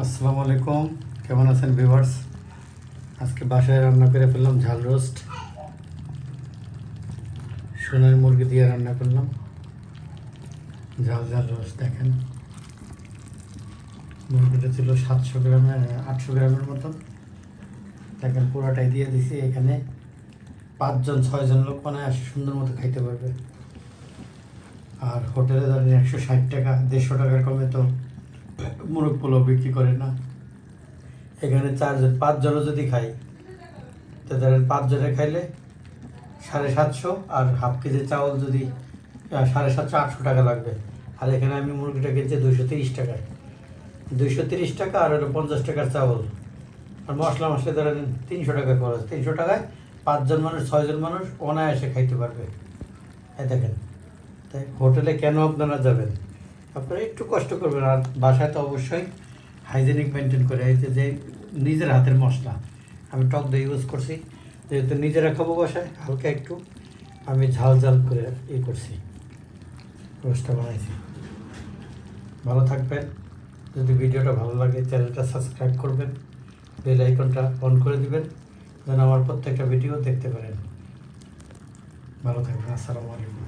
আসসালামু আলাইকুম। কেমন আছেন ভিভার্স আজকে বাসায় রান্না করে ফেললাম ঝাল রোস্ট। সোনার মুরগি দিয়ে রান্না করলাম। ঝাল ঝাল রোস্ট, দেখেন। মুরগিটা ছিল সাতশো গ্রামের আটশো গ্রামের মতন। দেখেন, পুরোটাই দিয়ে দিছি এখানে। পাঁচজন, ছয়জন লোক মানে আসে সুন্দর মতো খাইতে পারবে। আর হোটেলে ধরেন একশো ষাট টাকা, দেড়শো টাকার কমে তো মুরগ পোলাও বিক্রি করে না। এখানে চারজন, পাঁচজনও যদি খাই তো ধরেন পাঁচজনে খাইলে সাড়ে সাতশো আর হাফ কেজি চাউল যদি সাড়ে সাতশো, আটশো টাকা লাগবে। আর এখানে আমি মুরগিটা কিনছি দুইশো তিরিশ টাকায়। দুইশো তিরিশ টাকা আর হলো পঞ্চাশ টাকার চাউল। আর মশলা মশলা ধরেন তিনশো টাকা খরচ। তিনশো টাকায় পাঁচজন মানুষ, ছয়জন মানুষ অনায়াসে খাইতে পারবে। এই দেখেন, তাই হোটেলে কেন আপনারা যাবেন? আপনারা একটু কষ্ট করবেন আর বাসায় তো অবশ্যই হাইজেনিক মেনটেন করে, এই যে নিজের হাতের মশলা। আমি টক দই ইউজ করছি, যেহেতু নিজেরা খাব বাসায়, হালকা একটু আমি ঝাল ঝাল করে ই করছি, রোস্টটা বানাইছি। ভালো থাকবেন, যদি ভিডিওটা ভালো লাগে চ্যানেলটা সাবস্ক্রাইব করবেন বেল আইকনটা অন করে দিবেন, যেন আমার প্রত্যেকটা ভিডিও দেখতে পারেন। ভালো থাকবেন, আসসালামু আলাইকুম।